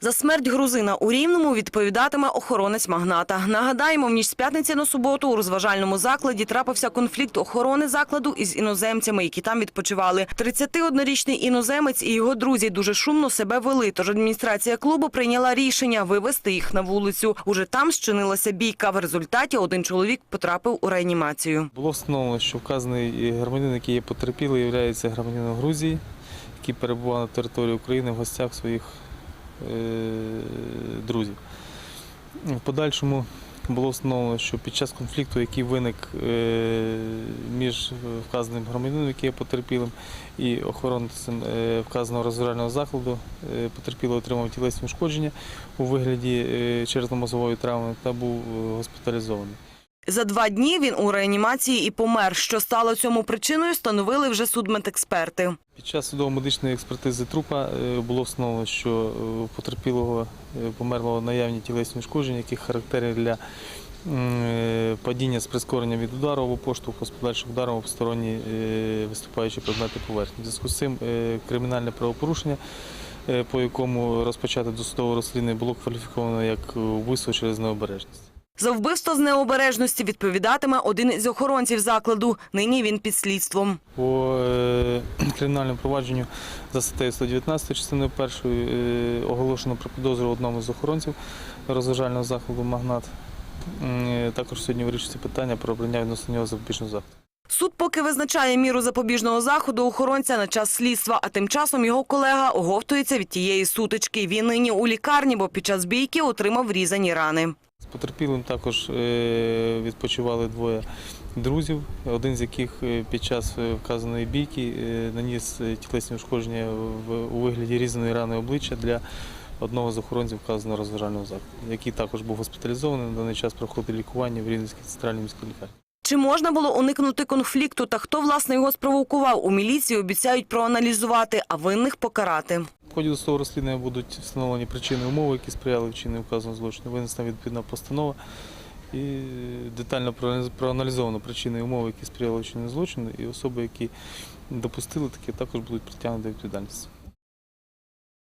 За смерть грузина у Рівному відповідатиме охоронець магната. Нагадаємо, в ніч з п'ятниці на суботу у розважальному закладі трапився конфлікт охорони закладу із іноземцями, які там відпочивали. 31-річний іноземець і його друзі дуже шумно себе вели, тож адміністрація клубу прийняла рішення вивести їх на вулицю. Уже там щинилася бійка. В результаті один чоловік потрапив у реанімацію. Було встановлено, що вказаний громадянин, який є потерпілий, є громадянином Грузії, який перебував на території України в гостях своїх е, друзів. В подальшому було встановлено, що під час конфлікту, який виник е, між вказаним громадянином, який є потерпілим, і охоронцем е, вказаного розважального закладу, е, потерпілий отримав тілесні ушкодження у вигляді е, черепно-мозової травми та був е, госпіталізований. За два дні він у реанімації і помер. Що стало цьому причиною, встановили вже судмедексперти. Під час судово-медичної експертизи трупа е, було встановлено, що е, потерпілого е, померлого наявні тілесні ушкодження, які характерні для падіння з прискоренням від удару або поштовху з подальшим ударом об сторонні виступаючі предмети поверхні. В зв'язку з цим кримінальне правопорушення, по якому розпочати досудове розслідування, було кваліфіковано як вбивство через необережність. За вбивство з необережності відповідатиме один із охоронців закладу. Нині він під слідством. По е, кримінальному провадженню за статтею 119 частиною першої е, оголошено про підозру одному з охоронців розважального закладу Магнат. Е, Також сьогодні вирішується питання про обрання відносно нього запобіжного заходу. Суд поки визначає міру запобіжного заходу охоронця на час слідства, а тим часом його колега оговтується від тієї сутички. Він нині у лікарні, бо під час бійки отримав різані рани. З потерпілим також е, відпочивали двоє друзів, один з яких е, під час е, вказаної бійки наніс тілесні ушкодження у вигляді різаної рани обличчя для одного з охоронців вказаного розважального закладу, який також був госпіталізований на даний час проходить лікування в Рівненській центральній міській лікарні. Чи можна було уникнути конфлікту та хто власне його спровокував? У міліції обіцяють проаналізувати, а винних покарати. Ході досудового розслідування будуть встановлені причини умови, які сприяли вчиненню вказаного злочину. Винесена відповідна постанова і детально проаналізовано причини і умови, які сприяли вчиненню злочину, і особи, які допустили таке, також будуть притягнути до відповідальності.